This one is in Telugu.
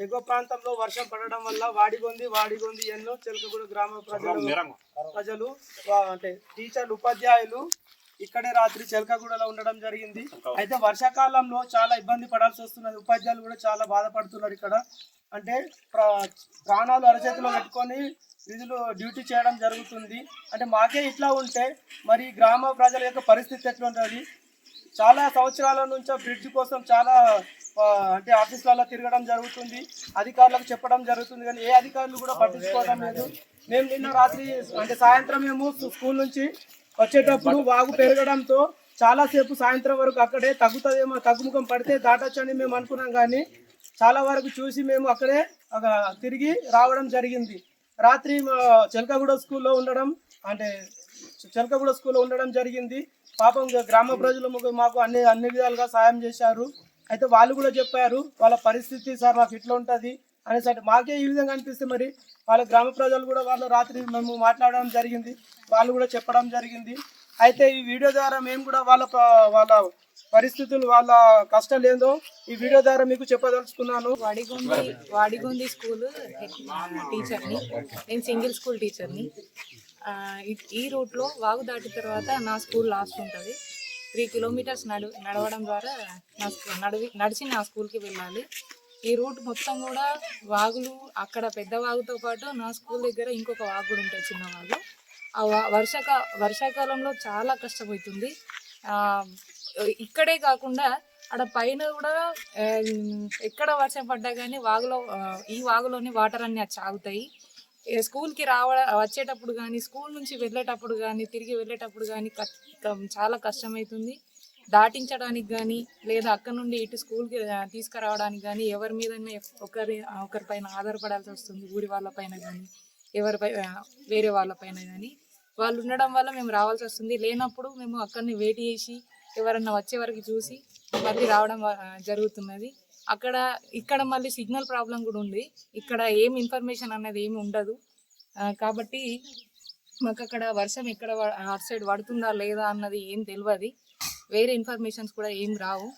ఎగువ ప్రాంతంలో వర్షం పడడం వల్ల వాడిగొంది వాడిగొంది ఎన్నో చిలకగూడ గ్రామ ప్రజలు ప్రజలు అంటే టీచర్లు ఉపాధ్యాయులు ఇక్కడే రాత్రి చిలకగూడలో ఉండడం జరిగింది. అయితే వర్షాకాలంలో చాలా ఇబ్బంది పడాల్సి వస్తున్నది. ఉపాధ్యాయులు కూడా చాలా బాధపడుతున్నారు ఇక్కడ. అంటే ప్ర- ప్రాణాలు అరచేతిలో పెట్టుకొని విధులు డ్యూటీ చేయడం జరుగుతుంది. అంటే మాకే ఇట్లా ఉంటే మరి గ్రామ ప్రజల యొక్క పరిస్థితి ఎట్లా ఉంటుంది చాలా సంవత్సరాల నుంచి బ్రిడ్జ్ కోసం చాలా అంటే ఆఫీసులలో తిరగడం జరుగుతుంది అధికారులకు చెప్పడం జరుగుతుంది కానీ ఏ అధికారులు కూడా పట్టించుకోవడం లేదు. మేము నిన్న రాత్రి అంటే సాయంత్రం మేము స్కూల్ నుంచి వచ్చేటప్పుడు వాగు పెరగడంతో చాలాసేపు సాయంత్రం వరకు అక్కడే తగ్గుతుందేమో తగ్గుముఖం పడితే దాటొచ్చని మేము అనుకున్నాం కానీ చాలా వరకు చూసి మేము అక్కడే ఒక తిరిగి రావడం జరిగింది. రాత్రి మా స్కూల్లో ఉండడం అంటే చెలకగూడ స్కూల్లో ఉండడం జరిగింది. పాపం గ్రామ ప్రజలు మాకు- మాకు అన్ని అన్ని విధాలుగా సాయం చేశారు. అయితే వాళ్ళు కూడా చెప్పారు వాళ్ళ పరిస్థితి సార్ మాకు ఇట్లా ఉంటుంది అనేసి అంటే మాకే ఈ విధంగా అనిపిస్తే మరి వాళ్ళ గ్రామ ప్రజలు కూడా వాళ్ళు రాత్రి మేము మాట్లాడడం జరిగింది వాళ్ళు కూడా చెప్పడం జరిగింది. అయితే ఈ వీడియో ద్వారా మేము కూడా వాళ్ళ వాళ్ళ పరిస్థితులు వాళ్ళ కష్టం లేదో ఈ వీడియో ద్వారా మీకు చెప్పదలుచుకున్నాను. వాడిగుంది వాడిగుంది స్కూల్ టీచర్ని. నేను సింగిల్ స్కూల్ టీచర్ని. ఈ- రూట్లో వాగు దాటిన తర్వాత నా స్కూల్ లాస్ట్ ఉంటుంది. త్రీ కిలోమీటర్స్ నడు నడవడం ద్వారా నా స్కూల్ నడివి నడిచి నా స్కూల్కి వెళ్ళాలి. ఈ రూట్ మొత్తం కూడా వాగులు అక్కడ పెద్ద వాగుతో పాటు నా స్కూల్ దగ్గర ఇంకొక వాగు కూడా ఉంటుంది చిన్న వాగు. ఆ వా- వర్షాకా వర్షాకాలంలో చాలా కష్టమవుతుంది. ఇక్కడే కాకుండా అక్కడ పైన కూడా ఎక్కడ వర్షం పడ్డా కానీ వాగులో ఈ వాగులోని వాటర్ అన్నీ అది ఆగుతాయి స్కూల్కి రావ వచ్చేటప్పుడు కానీ స్కూల్ నుంచి వెళ్ళేటప్పుడు కానీ తిరిగి వెళ్ళేటప్పుడు కానీ చాలా కష్టమవుతుంది దాటించడానికి కానీ లేదా అక్కడ నుండి ఇటు స్కూల్కి తీసుకురావడానికి కానీ ఎవరి మీద ఒకరి ఒకరిపైన ఆధారపడాల్సి వస్తుంది. ఊరి వాళ్ళపైన కానీ ఎవరిపై వేరే వాళ్ళపైన కానీ వాళ్ళు ఉండడం వల్ల మేము రావాల్సి వస్తుంది. లేనప్పుడు మేము అక్కడిని వెయిట్ చేసి ఎవరన్నా వచ్చే వరకు చూసి మళ్ళీ రావడం జరుగుతున్నది. అక్కడ ఇక్కడ మళ్ళీ సిగ్నల్ ప్రాబ్లం కూడా ఉంది. ఇక్కడ ఏం ఇన్ఫర్మేషన్ అనేది ఏమి ఉండదు. కాబట్టి మాకు అక్కడ వర్షం ఎక్కడ అటు సైడ్ పడుతుందా లేదా అన్నది ఏం తెలియదు వేరే ఇన్ఫర్మేషన్స్ కూడా ఏం రావు.